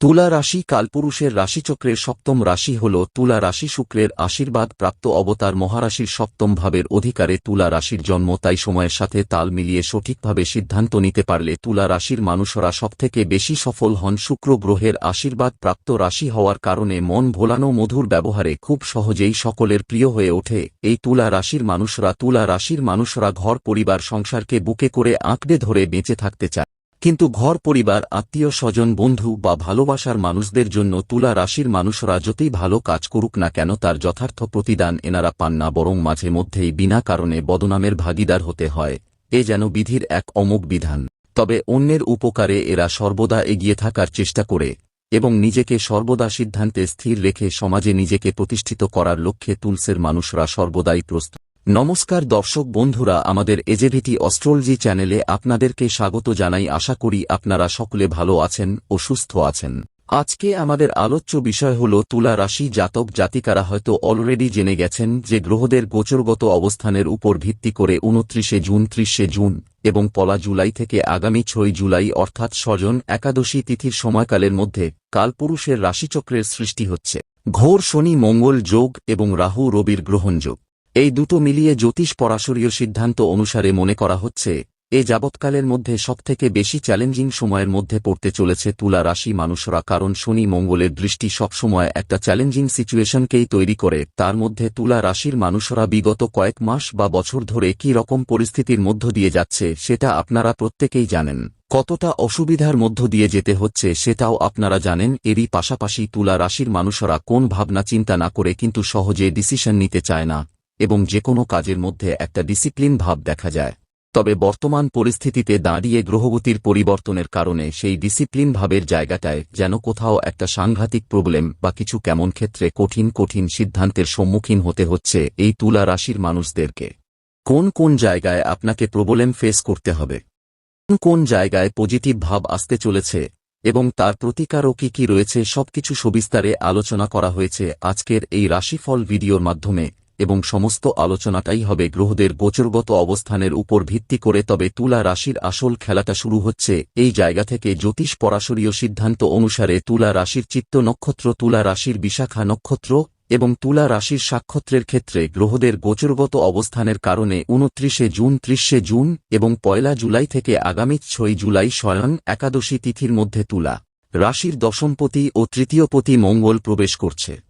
তুলা রাশি কালপুরুষের রাশিচক্রের সপ্তম রাশি হল তুলা রাশি শুক্রের আশীর্বাদ প্রাপ্ত অবতার মহারাশির সপ্তম ভাবের অধিকারে তুলা রাশির জন্ম, তাই সময়ের সাথে তাল মিলিয়ে সঠিকভাবে সিদ্ধান্ত নিতে পারলে তুলা রাশির মানুষরা সবথেকে বেশি সফল হন। শুক্র গ্রহের আশীর্বাদ প্রাপ্ত রাশি হওয়ার কারণে মন ভোলানো মধুর ব্যবহারে খুব সহজেই সকলের প্রিয় হয়ে ওঠে। এই তুলা রাশির মানুষরা, তুলা রাশির মানুষরা ঘর, পরিবার, সংসারকে বুকে করে আঁকড়ে ধরে বেঁচে থাকতে চায়। কিন্তু ঘর পরিবার, আত্মীয় স্বজন, বন্ধু বা ভালোবাসার মানুষদের জন্য তুলা রাশির মানুষরা যতই ভালো কাজ করুক না কেন তার যথার্থ প্রতিদান এনারা পান না, বরং মাঝে মধ্যেই বিনা কারণে বদনামের ভাগিদার হতে হয়। এ যেন বিধির এক অমোক বিধান। তবে অন্যের উপকারে এরা সর্বদা এগিয়ে থাকার চেষ্টা করে এবং নিজেকে সর্বদা সিদ্ধান্তে স্থির রেখে সমাজে নিজেকে প্রতিষ্ঠিত করার লক্ষ্যে তুলসের মানুষরা সর্বদাই প্রস্তুত। নমস্কার দর্শক বন্ধুরা, আমাদের এজেভিটি অস্ট্রোলজি চ্যানেলে আপনাদেরকে স্বাগত জানাই। আশা করি আপনারা সকলে ভালো আছেন ও সুস্থ আছেন। আজকে আমাদের আলোচ্য বিষয় হল তুলা রাশি জাতক জাতিকারা হয়তো অলরেডি জেনে গেছেন যে গ্রহদের গোচরগত অবস্থানের উপর ভিত্তি করে উনত্রিশে জুন, ত্রিশে জুন এবং পলা জুলাই থেকে আগামী ছয় জুলাই অর্থাৎ স্বজন একাদশী তিথির সময়কালের মধ্যে কালপুরুষের রাশিচক্রের সৃষ্টি হচ্ছে। ঘোর শনি, মঙ্গল যোগ এবং রাহু, রবির গ্রহণযোগ এই দুটো মিলিয়ে জ্যোতিষ পরাশরীয় সিদ্ধান্ত অনুসারে মনে করা হচ্ছে, এ যাবৎকালের মধ্যে সবথেকে বেশি চ্যালেঞ্জিং সময়ের মধ্যে পড়তে চলেছে তুলা রাশি মানুষরা কারণ শনি মঙ্গলের দৃষ্টি সবসময় একটা চ্যালেঞ্জিং সিচুয়েশনকেই তৈরি করে, তার মধ্যে তুলা রাশির মানুষরা বিগত কয়েক মাস বা বছর ধরে কি রকম পরিস্থিতির মধ্য দিয়ে যাচ্ছে সেটা আপনারা প্রত্যেকেই জানেন। কতটা অসুবিধার মধ্য দিয়ে যেতে হচ্ছে সেটাও আপনারা জানেন, এরই পাশাপাশি তুলা রাশির মানুষরা কোন ভাবনা চিন্তা না করে কিন্তু সহজে ডিসিশন নিতে চায় না। এবং যে কোনো কাজের মধ্যে একটা ডিসিপ্লিন ভাব দেখা যায়। তবে বর্তমান পরিস্থিতিতে দাঁড়িয়ে গ্রহগতির পরিবর্তনের কারণে সেই ডিসিপ্লিন ভাবের জায়গাটায় যেন কোথাও একটা সাংঘাতিক প্রবলেম বা কিছু কেমন ক্ষেত্রে কঠিন কঠিন সিদ্ধান্তের সম্মুখীন হতে হচ্ছে এই তুলা রাশির মানুষদেরকে। কোন কোন জায়গায় আপনাকে প্রবলেম ফেস করতে হবে? কোন কোন জায়গায় পজিটিভ ভাব আসতে চলেছে? এবং তার প্রতিকারও কি কি রয়েছে? সবকিছু সবিস্তারে আলোচনা করা হয়েছে আজকের এই রাশিফল ভিডিওর মাধ্যমে। এবং সমস্ত আলোচনাটাই হবে গ্রহদের গোচরগত অবস্থানের উপর ভিত্তি করে, তবে তুলা রাশির আসল খেলাটা শুরু হচ্ছে। এই জায়গা থেকে জ্যোতিষ পরাশরীয় সিদ্ধান্ত অনুসারে তুলা রাশির চিত্ত নক্ষত্র, তুলা রাশির বিশাখা নক্ষত্র এবং তুলা রাশির সাক্ষত্রের ক্ষেত্রে গ্রহদের গোচরগত অবস্থানের কারণে উনত্রিশে জুন, ত্রিশে জুন এবং পয়লা জুলাই থেকে আগামী ছয় জুলাই স্বয়ং একাদশী তিথির মধ্যে তুলা রাশির দশমপতি ও তৃতীয়পতি মঙ্গল প্রবেশ করছে।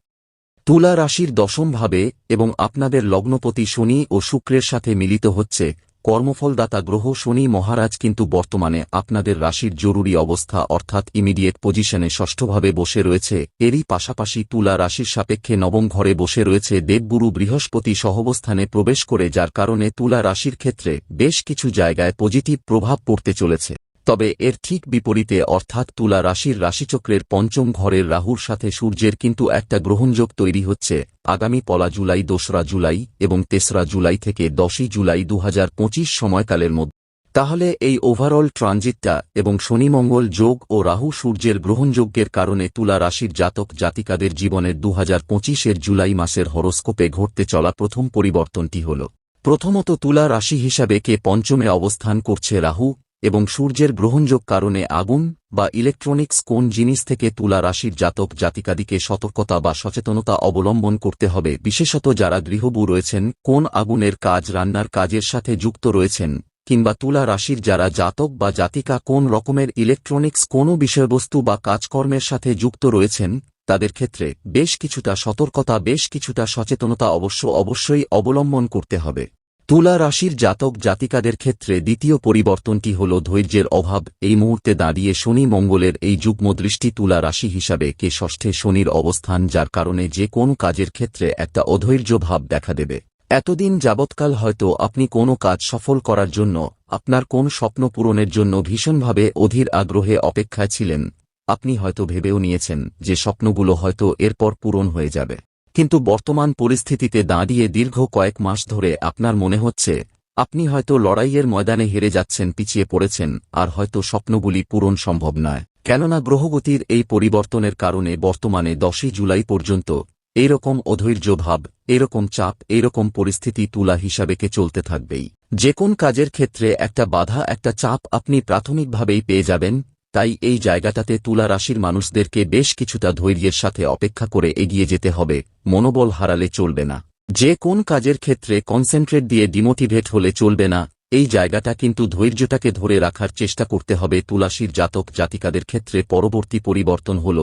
তুলা রাশির দশম ভাবে এবং আপনাদের লগ্নপতি শনি ও শুক্রের সাথে মিলিত হচ্ছে, কর্মফলদাতা গ্রহ শনি মহারাজ কিন্তু বর্তমানে আপনাদের রাশির জরুরি অবস্থা অর্থাৎ ইমিডিয়েট পজিশনে ষষ্ঠভাবে বসে রয়েছে। এরই পাশাপাশি তুলা রাশির সাপেক্ষে নবম ঘরে বসে রয়েছে দেবগুরু বৃহস্পতি সহবস্থানে প্রবেশ করে, যার কারণে তুলা রাশির ক্ষেত্রে বেশ কিছু জায়গায় পজিটিভ প্রভাব পড়তে চলেছে। তবে এর ঠিক বিপরীতে অর্থাৎ তুলা রাশির রাশিচক্রের পঞ্চম ঘরের রাহুর সাথে সূর্যের কিন্তু একটা গ্রহণযোগ তৈরি হচ্ছে। আগামী পলা জুলাই, দোসরা জুলাই এবং তেসরা জুলাই থেকে দশই জুলাই দুহাজার পঁচিশ সময়কালের মধ্যে। তাহলে এই ওভারঅল ট্রানজিটটা এবং শনিমঙ্গল যোগ ও রাহু সূর্যের গ্রহণযোগ্যের কারণে তুলা রাশির জাতক জাতিকাদের জীবনের দু হাজার জুলাই মাসের হরস্কোপে ঘটতে চলা প্রথম পরিবর্তনটি হল। প্রথমত তুলা রাশি হিসাবে কে পঞ্চমে অবস্থান করছে রাহু এবং সূর্যের গ্রহণযোগ কারণে আগুন বা ইলেকট্রনিক্স কোন জিনিস থেকে তুলা রাশির জাতক জাতিকাদিকে সতর্কতা বা সচেতনতা অবলম্বন করতে হবে, বিশেষত যারা গৃহবু রয়েছেন, কোন আগুনের কাজ রান্নার কাজের সাথে যুক্ত রয়েছেন, কিংবা তুলা রাশির যারা জাতক বা জাতিকা কোন রকমের ইলেকট্রনিক্স কোনো বিষয়বস্তু বা কাজকর্মের সাথে যুক্ত রয়েছেন, তাদের ক্ষেত্রে বেশ কিছুটা সতর্কতা, বেশ কিছুটা সচেতনতা অবশ্য অবশ্যই অবলম্বন করতে হবে। তুলা রাশির জাতক জাতিকাদের ক্ষেত্রে দ্বিতীয় পরিবর্তনটি হল ধৈর্যের অভাব। এই মুহূর্তে দাঁড়িয়ে শনি মঙ্গলের এই যুগ্মদৃষ্টি তুলা রাশি হিসাবে কে ষষ্ঠে শনির অবস্থান, যার কারণে যে কোন কাজের ক্ষেত্রে একটা অধৈর্য ভাব দেখা দেবে। এতদিন যাবৎকাল হয়তো আপনি কোনো কাজ সফল করার জন্য, আপনার কোন স্বপ্ন পূরণের জন্য ভীষণভাবে অধীর আগ্রহে অপেক্ষায় ছিলেন। আপনি হয়তো ভেবেও নিয়েছেন যে স্বপ্নগুলো হয়তো এরপর পূরণ হয়ে যাবে। কিন্তু বর্তমান পরিস্থিতিতে দাঁড়িয়ে দীর্ঘ কয়েক মাস ধরে আপনার মনে হচ্ছে, আপনি হয়তো লড়াইয়ের ময়দানে হেরে যাচ্ছেন, পিছিয়ে পড়েছেন, আর হয়তো স্বপ্নগুলি পূরণ সম্ভব নয়। কেননা গ্রহগতির এই পরিবর্তনের কারণে বর্তমানে দশই জুলাই পর্যন্ত এরকম অধৈর্য ভাব এরকম চাপ, এইরকম পরিস্থিতি তুলা হিসাবেকে চলতে থাকবেই। যে কোন কাজের ক্ষেত্রে একটা বাধা, একটা চাপ আপনি প্রাথমিকভাবেই পেয়ে যাবেন তাই এই জায়গাটাতে তুলা রাশির মানুষদেরকে বেশ কিছুটা ধৈর্যের সাথে অপেক্ষা করে এগিয়ে যেতে হবে, মনোবল হারালে চলবে না। যে কোন কাজের ক্ষেত্রে কনসেন্ট্রেট দিয়ে ডিমোটিভেট হলে চলবে না, এই জায়গাটা কিন্তু ধৈর্যটাকে ধরে রাখার চেষ্টা করতে হবে তুলাশির জাতক জাতিকাদের ক্ষেত্রে পরবর্তী পরিবর্তন হল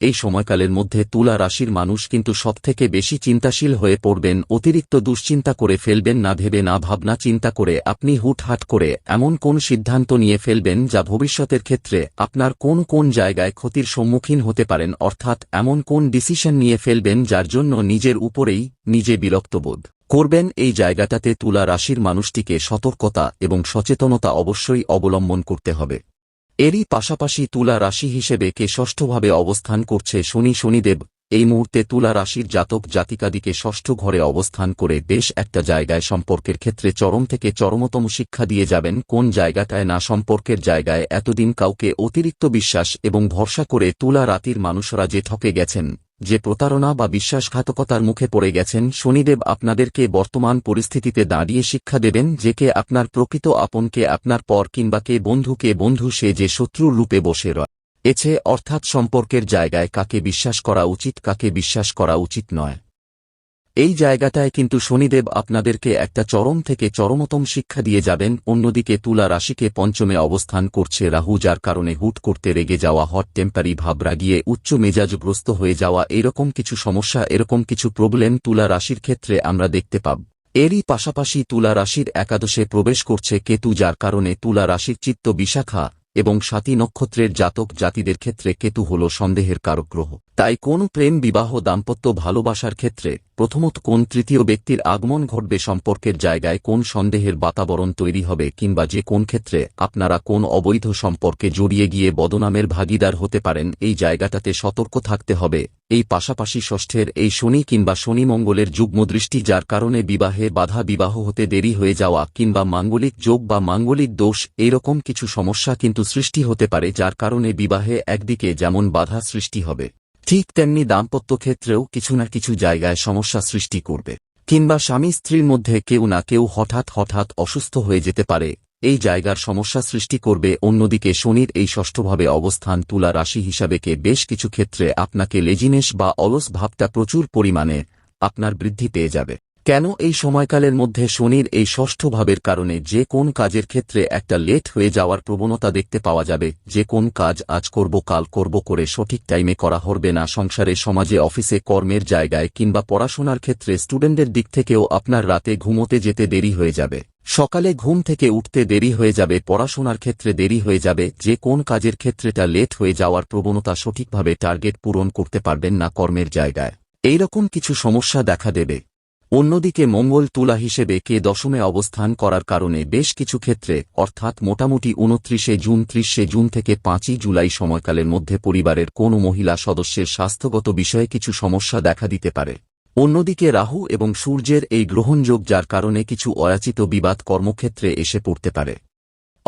এই সময়কালের মধ্যে তুলা রাশির মানুষ কিন্তু সবথেকে বেশি চিন্তাশীল হয়ে পড়বেন, অতিরিক্ত দুশ্চিন্তা করে ফেলবেন না ভেবে না ভাবনা চিন্তা করে আপনি হুটহাট করে এমন কোন সিদ্ধান্ত নিয়ে ফেলবেন যা ভবিষ্যতের ক্ষেত্রে আপনার কোন কোন জায়গায় ক্ষতির সম্মুখীন হতে পারেন, অর্থাৎ এমন কোন ডিসিশন নিয়ে ফেলবেন যার জন্য নিজের উপরেই নিজে বিরক্তবোধ করবেন এই জায়গাটাতে তুলা রাশির মানুষটিকে সতর্কতা এবং সচেতনতা অবশ্যই অবলম্বন করতে হবে। এরই পাশাপাশি তুলা রাশি হিসেবে কে ষষ্ঠভাবে অবস্থান করছে শনি শনিদেব। এই মুহূর্তে তুলা রাশির জাতক জাতিকাদিকে ষষ্ঠ ঘরে অবস্থান করে বেশ একটা জায়গায় সম্পর্কের ক্ষেত্রে চরম থেকে চরমতম শিক্ষা দিয়ে যাবেন কোন জায়গাটায় না সম্পর্কের জায়গায় এতদিন কাউকে অতিরিক্ত বিশ্বাস এবং ভরসা করে তুলা রাতির মানুষরা যে ঠকে গেছেন। যে প্রতারণা বা বিশ্বাসঘাতকতার মুখে পড়ে গেছেন শনিদেব আপনাদেরকে বর্তমান পরিস্থিতিতে দাঁড়িয়ে শিক্ষা দেবেন যে কে আপনার প্রকৃত আপনকে আপনার পর কিংবা কে বন্ধুকে বন্ধু সে যে শত্রুর রূপে বসে রয়। এছে অর্থাৎ সম্পর্কের জায়গায় কাকে বিশ্বাস করা উচিত, কাকে বিশ্বাস করা উচিত নয়। এই জায়গাটায় কিন্তু শনিদেব আপনাদেরকে একটা চরম থেকে চরমতম শিক্ষা দিয়ে যাবেন। অন্যদিকে তুলা রাশিকে পঞ্চমে অবস্থান করছে রাহু, যার কারণে হুট করতে রেগে যাওয়া হট টেম্পারি ভাব রাগিয়ে উচ্চ মেজাজগ্রস্ত হয়ে যাওয়া, এরকম কিছু সমস্যা, এরকম কিছু প্রবলেম তুলা রাশির ক্ষেত্রে আমরা দেখতে পাব। এরই পাশাপাশি তুলা রাশির একাদশে প্রবেশ করছে কেতু, যার কারণে তুলা রাশির চিত্ত বিশাখা এবং সাতী নক্ষত্রের জাতক জাতিদের ক্ষেত্রে কেতু হল সন্দেহের কারক গ্রহ। তাই কোন প্রেম বিবাহ দাম্পত্য ভালোবাসার ক্ষেত্রে প্রথমত কোন তৃতীয় ব্যক্তির আগমন ঘটবে সম্পর্কের জায়গায় কোন সন্দেহের বাতাবরণ তৈরি হবে কিংবা যে কোন ক্ষেত্রে আপনারা কোন অবৈধ সম্পর্কে জড়িয়ে গিয়ে বদনামের ভাগিদার হতে পারেন, এই জায়গাটাতে সতর্ক থাকতে হবে। এই পাশাপাশি ষষ্ঠের এই শনি কিংবা শনি মঙ্গলের যুগ্মদৃষ্টি যার কারণে বিবাহে বাধা বিবাহ হতে দেরি হয়ে যাওয়া কিংবা মাঙ্গলিক যোগ বা মাঙ্গলিক দোষ, এরকম কিছু সমস্যা কিন্তু সৃষ্টি হতে পারে যার কারণে বিবাহে একদিকে যেমন বাধা সৃষ্টি হবে। ঠিক তেমনি দাম্পত্য ক্ষেত্রেও কিছু না কিছু জায়গায় সমস্যা সৃষ্টি করবে। কিংবা স্বামী স্ত্রীর মধ্যে কেউ না কেউ হঠাৎ হঠাৎ অসুস্থ হয়ে যেতে পারে। এই জায়গার সমস্যা সৃষ্টি করবে। অন্যদিকে শনির এই ষষ্ঠভাবে অবস্থান তুলা রাশি হিসাবেকে বেশ কিছু ক্ষেত্রে আপনাকে লেজিনেস বা অলস ভাবটা প্রচুর পরিমাণে আপনার বৃদ্ধি পেয়ে যাবে। কেন এই সময়কালের মধ্যে শনির এই ষষ্ঠ ভাবের কারণে যে কোন কাজের ক্ষেত্রে একটা লেট হয়ে যাওয়ার প্রবণতা দেখতে পাওয়া যাবে, যে কোন কাজ আজ করব, কাল করব করে সঠিক টাইমে করা হবে না সংসারে, সমাজে, অফিসে, কর্মের জায়গায় কিংবা পড়াশোনার ক্ষেত্রে স্টুডেন্টদের দিক থেকেও আপনার রাতে ঘুমোতে যেতে দেরি হয়ে যাবে। সকালে ঘুম থেকে উঠতে দেরি হয়ে যাবে, পড়াশোনার ক্ষেত্রে দেরি হয়ে যাবে, যে কোন কাজের ক্ষেত্রেটা লেট হয়ে যাওয়ার প্রবণতা সঠিকভাবে টার্গেট পূরণ করতে পারবেন না কর্মের জায়গায়। এইরকম কিছু সমস্যা দেখা দেবে। অন্যদিকে মঙ্গল তুলা হিসেবে কে দশমে অবস্থান করার কারণে বেশ কিছু ক্ষেত্রে, অর্থাৎ মোটামুটি উনত্রিশে জুন, ত্রিশে জুন থেকে পাঁচই জুলাই সময়কালের মধ্যে পরিবারের কোনো মহিলা সদস্যের স্বাস্থ্যগত বিষয়ে কিছু সমস্যা দেখা দিতে পারে। অন্যদিকে রাহু এবং সূর্যের এই গ্রহণযোগ যার কারণে কিছু অরাচিত বিবাদ কর্মক্ষেত্রে এসে পড়তে পারে।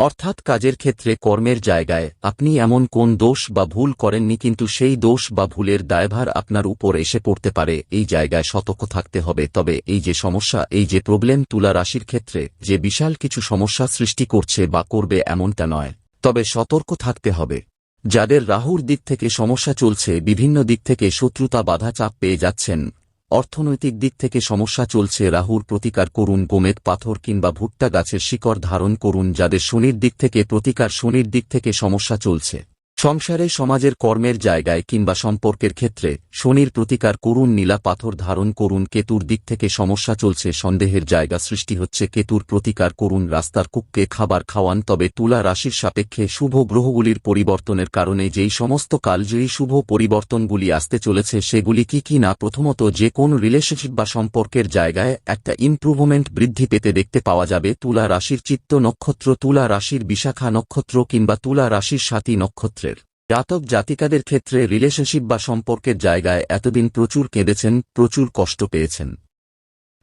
অর্থাৎ কাজের ক্ষেত্রে কর্মের জায়গায় আপনি এমন কোন দোষ বা ভুল করেননি কিন্তু সেই দোষ বা ভুলের দায়ভার আপনার উপর এসে পড়তে পারে, এই জায়গায় সতর্ক থাকতে হবে। তবে এই যে সমস্যা, এই যে প্রবলেম তুলা রাশির ক্ষেত্রে যে বিশাল কিছু সমস্যা সৃষ্টি করছে বা করবে এমনটা নয়। তবে সতর্ক থাকতে হবে। যাদের রাহুর দিক থেকে সমস্যা চলছে, বিভিন্ন দিক থেকে শত্রুতা বাধা চাপ পেয়ে যাচ্ছেন অর্থনৈতিক দিক থেকে সমস্যা চলছে। রাহুর প্রতিকার করুন, গোমেদ পাথর কিংবা ভুট্টা গাছের শিকড় ধারণ করুন, যাদের শনির দিক থেকে প্রতিকার, শনির দিক থেকে সমস্যা চলছে। সংসারে সমাজের কর্মের জায়গায় কিংবা সম্পর্কের ক্ষেত্রে শনির প্রতিকার করুন, নীলা পাথর ধারণ করুন, কেতুর দিক থেকে সমস্যা চলছে, সন্দেহের জায়গা সৃষ্টি হচ্ছে, কেতুর প্রতিকার করুন, রাস্তার কুককে খাবার খাওয়ান, তবে তুলা রাশির সাপেক্ষে শুভ গ্রহগুলির পরিবর্তনের কারণে যেই সমস্ত কালজয়ী শুভ পরিবর্তনগুলি আসতে চলেছে, সেগুলি কি কি না, প্রথমত যে কোন রিলেশনশিপ বা সম্পর্কের জায়গায় একটা ইমপ্রুভমেন্ট বৃদ্ধি পেতে দেখতে পাওয়া যাবে, তুলা রাশির চিত্ত নক্ষত্র, তুলা রাশির বিশাখা নক্ষত্র কিংবা তুলা রাশির সাতী নক্ষত্রের। জাতক জাতিকাদের ক্ষেত্রে রিলেশনশিপ বা সম্পর্কের জায়গায় এতদিন প্রচুর কেঁদেছেন, প্রচুর কষ্ট পেয়েছেন।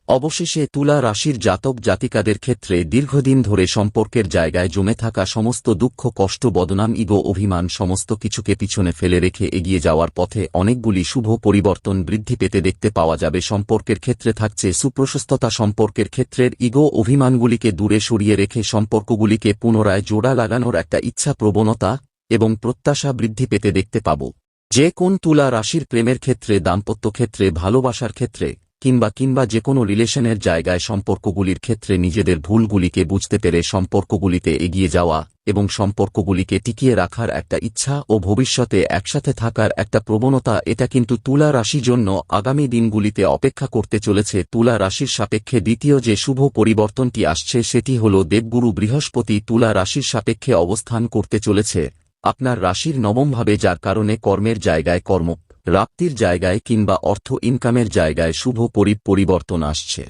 অবশেষে তুলা রাশির জাতক জাতিকাদের ক্ষেত্রে দীর্ঘদিন ধরে সম্পর্কের জায়গায় জমে থাকা সমস্ত দুঃখ, কষ্ট, বদনাম, ইগো, অভিমান সমস্ত কিছুকে পিছনে ফেলে রেখে এগিয়ে যাওয়ার পথে অনেকগুলি শুভ পরিবর্তন বৃদ্ধি পেতে দেখতে পাওয়া যাবে। সম্পর্কের ক্ষেত্রে থাকছে সুপ্রশস্ততা, সম্পর্কের ক্ষেত্রের ইগো, অভিমানগুলিকে দূরে সরিয়ে রেখে সম্পর্কগুলিকে পুনরায় জোড়া লাগানোর একটা ইচ্ছা প্রবণতা এবং প্রত্যাশা বৃদ্ধি পেতে দেখতে পাব। যে কোন তুলা রাশির প্রেমের ক্ষেত্রে, দাম্পত্য ক্ষেত্রে, ভালোবাসার ক্ষেত্রে, কিংবা কিংবা যে কোনো রিলেশনের জায়গায় সম্পর্কগুলির ক্ষেত্রে নিজেদের ভুলগুলিকে বুঝতে পেরে সম্পর্কগুলিতে এগিয়ে যাওয়া এবং সম্পর্কগুলিকে টিকিয়ে রাখার একটা ইচ্ছা ও ভবিষ্যতে একসাথে থাকার একটা প্রবণতা, এটা কিন্তু তুলা রাশি জন্য আগামী দিনগুলিতে অপেক্ষা করতে চলেছে। তুলা রাশির সাপেক্ষে দ্বিতীয় যে শুভ পরিবর্তনটি আসছে, সেটি হল দেবগুরু বৃহস্পতি তুলা রাশির সাপেক্ষে অবস্থান করতে চলেছে। আপনার রাশির নবমভাবে যার কারণে কর্মের জায়গায় কর্ম, রাপ্তির জায়গায় কিংবা অর্থ ইনকামের জায়গায় শুভ পরি, পরিবর্তন আসছে।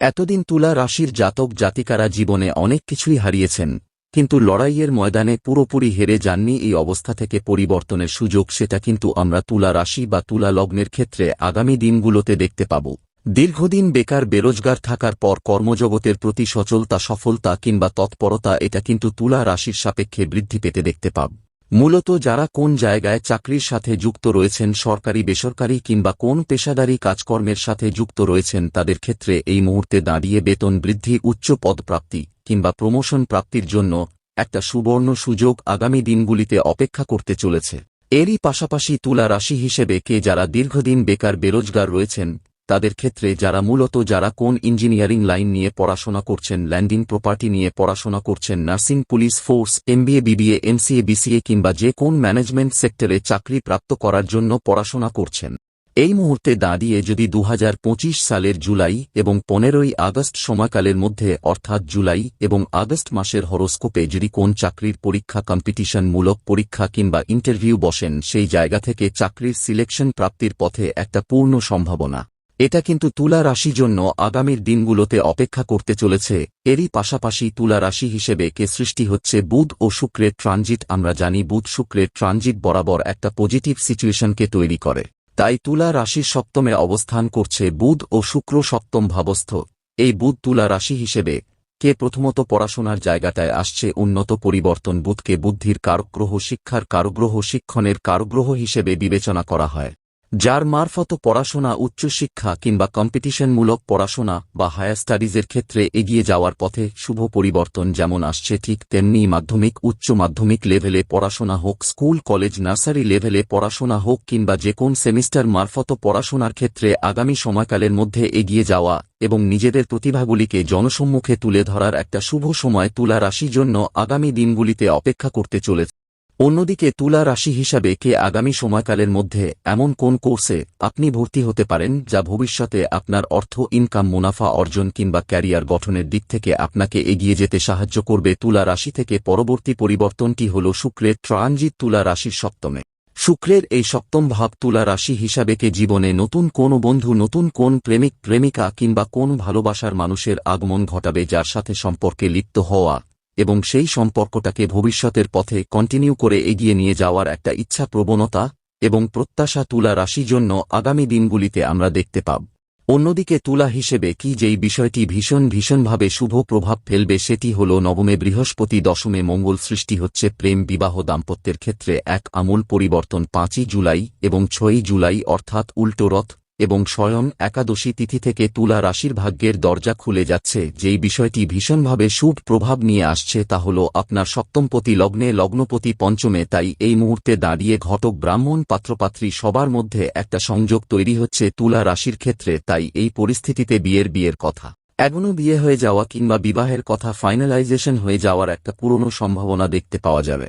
এতদিন তুলা রাশির জাতক জাতিকারা জীবনে অনেক কিছুই হারিয়েছেন, কিন্তু লড়াইয়ের ময়দানে পুরোপুরি হেরে যাননি এই অবস্থা থেকে পরিবর্তনের সুযোগ, সেটা কিন্তু আমরা তুলা রাশি বা তুলা লগ্নের ক্ষেত্রে আগামী দিনগুলোতে দেখতে পাব। দীর্ঘদিন বেকার বেরোজগার থাকার পর কর্মজগতের প্রতি সচলতা, সফলতা কিংবা তৎপরতা এটা কিন্তু তুলা রাশির সাপেক্ষে বৃদ্ধি পেতে দেখতে পাব। মূলত যারা কোন জায়গায় চাকরির সাথে যুক্ত রয়েছেন, সরকারি, বেসরকারি কিংবা কোন পেশাদারী কাজকর্মের সাথে যুক্ত রয়েছেন, তাদের ক্ষেত্রে এই মুহূর্তে দাঁড়িয়ে বেতন বৃদ্ধি, উচ্চ পদপ্রাপ্তি কিংবা প্রমোশন প্রাপ্তির জন্য একটা সুবর্ণ সুযোগ আগামী দিনগুলিতে অপেক্ষা করতে চলেছে। এরই পাশাপাশি তুলা রাশি হিসেবে কে যারা দীর্ঘদিন বেকার বেরোজগার রয়েছেন তাদের ক্ষেত্রে যারা মূলত যারা কোন ইঞ্জিনিয়ারিং লাইন নিয়ে পড়াশোনা করছেন, ল্যান্ডিং প্রপার্টি নিয়ে পড়াশোনা করছেন, nursing, police force, MBA, BBA, MCA, BCA কিংবা যে কোন ম্যানেজমেন্ট সেক্টরে চাকরি প্রাপ্ত করার জন্য পড়াশোনা করছেন। এই মুহূর্তে দাঁড়িয়ে যদি দু হাজার পঁচিশ সালের জুলাই এবং পনেরোই আগস্ট সময়কালের মধ্যে, অর্থাৎ জুলাই এবং আগস্ট মাসের হরস্কোপে যদি কোন চাকরির পরীক্ষা কম্পিটিশনমূলক পরীক্ষা কিংবা ইন্টারভিউ বসেন, সেই জায়গা থেকে চাকরির সিলেকশন প্রাপ্তির পথে একটা পূর্ণ সম্ভাবনা। এটা কিন্তু তুলা রাশি জন্য আগামীর দিনগুলোতে অপেক্ষা করতে চলেছে। এরই পাশাপাশি তুলা রাশি হিসেবে কে সৃষ্টি হচ্ছে বুধ ও শুক্রের ট্রানজিট। আমরা জানি বুধ শুক্রের ট্রানজিট বরাবর একটা পজিটিভ সিচুয়েশনকে তৈরি করে। তাই তুলা রাশির সপ্তমে অবস্থান করছে বুধ ও শুক্র সপ্তম ভাবস্থ। এই বুধ তুলা রাশি হিসেবে কে প্রথমত পড়াশোনার জায়গাটায় আসছে উন্নত পরিবর্তন। বুধকে বুদ্ধির কারগ্রহ শিক্ষার কারগ্রহ শিক্ষণের কারগ্রহ হিসেবে বিবেচনা করা হয়। যার মারফত পড়াশোনা, উচ্চশিক্ষা কিংবা কম্পিটিশনমূলক পড়াশোনা বা হায়ার স্টাডিজের ক্ষেত্রে এগিয়ে যাওয়ার পথে শুভ পরিবর্তন যেমন আসছে ঠিক তেমনি মাধ্যমিক, উচ্চ মাধ্যমিক লেভেলে পড়াশোনা হোক, স্কুল কলেজ নার্সারি লেভেলে পড়াশোনা হোক কিংবা যে কোন সেমিস্টার মারফত পড়াশোনার ক্ষেত্রে আগামী সময়কালের মধ্যে এগিয়ে যাওয়া এবং নিজেদের প্রতিভাগুলিকে জনসম্মুখে তুলে ধরার একটা শুভ সময় তুলা রাশির জন্য আগামী দিনগুলিতে অপেক্ষা করতে চলেছে। অন্যদিকে তুলা রাশি হিসাবে কে আগামী সময়কালের মধ্যে এমন কোন কোর্সে আপনি ভর্তি হতে পারেন যা ভবিষ্যতে আপনার অর্থ ইনকাম মুনাফা অর্জন কিংবা ক্যারিয়ার গঠনের দিক থেকে আপনাকে এগিয়ে যেতে সাহায্য করবে তুলা রাশি থেকে পরবর্তী পরিবর্তনটি হল শুক্রের ট্রানজিট তুলা রাশির সপ্তমে। শুক্রের এই সপ্তম ভাব তুলা রাশি হিসাবে কে জীবনে নতুন কোন বন্ধু, নতুন কোন প্রেমিক, প্রেমিকা কিংবা কোন ভালোবাসার মানুষের আগমন ঘটাবে যার সাথে সম্পর্কে লিপ্ত হওয়া এবং সেই সম্পর্কটাকে ভবিষ্যতের পথে কন্টিনিউ করে এগিয়ে নিয়ে যাওয়ার একটা ইচ্ছা প্রবণতা এবং প্রত্যাশা তুলা রাশি জন্য আগামী দিনগুলিতে আমরা দেখতে পাব। অন্যদিকে তুলা হিসেবে কি যেই বিষয়টি ভীষণ ভীষণভাবে শুভ প্রভাব ফেলবে সেটি হল নবমে বৃহস্পতি দশমে মঙ্গল সৃষ্টি হচ্ছে প্রেম বিবাহ দাম্পত্যের ক্ষেত্রে এক আমূল পরিবর্তন পাঁচই জুলাই এবং ছয়ই জুলাই অর্থাৎ উল্টো রথ এবং স্বয়ং একাদশী তিথি থেকে তুলা রাশির ভাগ্যের দরজা খুলে যাচ্ছে। যেই বিষয়টি ভীষণভাবে শুভ প্রভাব নিয়ে আসছে তা হল আপনার সপ্তমপতি লগ্নে লগ্নপতি পঞ্চমে, তাই এই মুহূর্তে দাঁড়িয়ে ঘটক ব্রাহ্মণ পাত্রপাত্রী সবার মধ্যে একটা সংযোগ তৈরি হচ্ছে তুলা রাশির ক্ষেত্রে, তাই এই পরিস্থিতিতে বিয়ের বিয়ের কথা। এখনও বিয়ে হয়ে যাওয়া কিংবা বিবাহের কথা ফাইনালাইজেশন হয়ে যাওয়ার একটা পুরনো সম্ভাবনা দেখতে পাওয়া যাবে।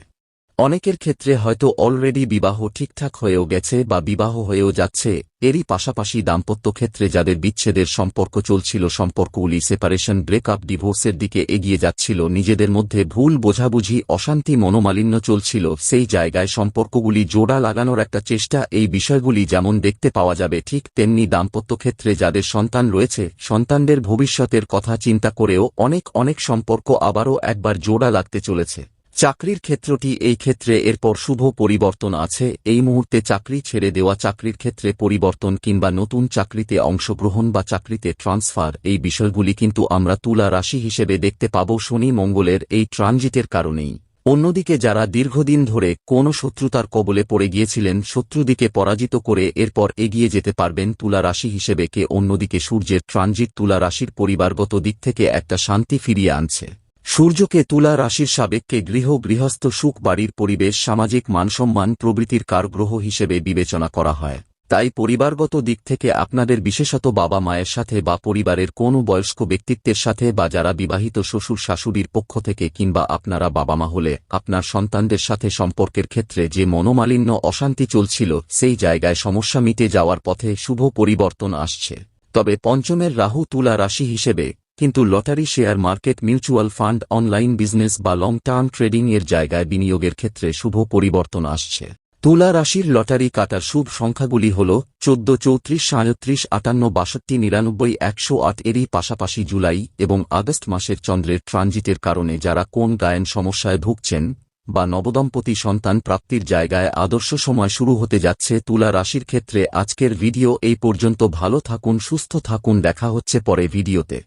অনেকের ক্ষেত্রে হয়তো অলরেডি বিবাহ ঠিকঠাক হয়েও গেছে বা বিবাহ হয়েও যাচ্ছে, এরই পাশাপাশি দাম্পত্য ক্ষেত্রে যাদের বিচ্ছেদের সম্পর্ক চলছিল, সম্পর্কগুলি সেপারেশন ব্রেকআপ ডিভোর্সের দিকে এগিয়ে যাচ্ছিল, নিজেদের মধ্যে ভুল বোঝাবুঝি, অশান্তি, মনোমালিন্য চলছিল, সেই জায়গায় সম্পর্কগুলি জোড়া লাগানোর একটা চেষ্টা, এই বিষয়গুলি যেমন দেখতে পাওয়া যাবে ঠিক তেমনি দাম্পত্য ক্ষেত্রে যাদের সন্তান রয়েছে, সন্তানদের ভবিষ্যতের কথা চিন্তা করেও অনেক অনেক সম্পর্ক আবারও একবার জোড়া লাগতে চলেছে। চাকরির ক্ষেত্রটি এই ক্ষেত্রে এরপর শুভ পরিবর্তন আছে। এই মুহূর্তে চাকরি ছেড়ে দেওয়া, চাকরির ক্ষেত্রে পরিবর্তন কিংবা নতুন চাকরিতে অংশগ্রহণ বা চাকরিতে ট্রান্সফার এই বিষয়গুলি কিন্তু আমরা তুলা রাশি হিসেবে দেখতে পাব শনি মঙ্গলের এই ট্রানজিটের কারণেই। অন্যদিকে যারা দীর্ঘদিন ধরে কোনো শত্রুতার কবলে পড়ে গিয়েছিলেন, শত্রুদিকে পরাজিত করে এরপর এগিয়ে যেতে পারবেন তুলা রাশি হিসেবে কে। অন্যদিকে সূর্যের ট্রানজিট তুলা রাশির পরিবারগত দিক থেকে একটা শান্তি ফিরিয়ে আনছে। সূর্যকে তুলা রাশির সাবেককে গৃহ, গৃহস্থ, সুখ, বাড়ির পরিবেশ, সামাজিক মানসম্মান প্রভৃতির কারগ্রহ হিসেবে বিবেচনা করা হয়। তাই পরিবারগত দিক থেকে আপনাদের বিশেষত বাবা মায়ের সাথে বা পরিবারের কোনো বয়স্ক ব্যক্তিত্বের সাথে বা যারা বিবাহিত শ্বশুর শাশুড়ির পক্ষ থেকে কিংবা আপনারা বাবা মা হলে আপনার সন্তানদের সাথে সম্পর্কের ক্ষেত্রে যে মনোমালিন্য, অশান্তি চলছিল, সেই জায়গায় সমস্যা মিটে যাওয়ার পথে শুভ পরিবর্তন আসছে। তবে পঞ্চমের রাহু তুলা রাশি হিসেবে কিন্তু lottery share market mutual fund, online business বা লং টার্ম ট্রেডিং এর জায়গায় বিনিয়োগের ক্ষেত্রে শুভ পরিবর্তন আসছে। তুলা রাশির লটারি কাটার শুভ সংখ্যাগুলি হল চোদ্দ, চৌত্রিশ সাঁত্রিশ আটান্ন, বাষট্টি, নিরানব্বই, একশো আট এরই পাশাপাশি জুলাই এবং আগস্ট মাসের চন্দ্রের ট্রানজিটের কারণে যারা কোন গায়ন সমস্যায় ভুগছেন বা নবদম্পতি সন্তান প্রাপ্তির জায়গায় আদর্শ সময় শুরু হতে যাচ্ছে তুলা রাশির ক্ষেত্রে আজকের ভিডিও এই পর্যন্ত। ভালো থাকুন, সুস্থ থাকুন, দেখা হচ্ছে পরে ভিডিওতে।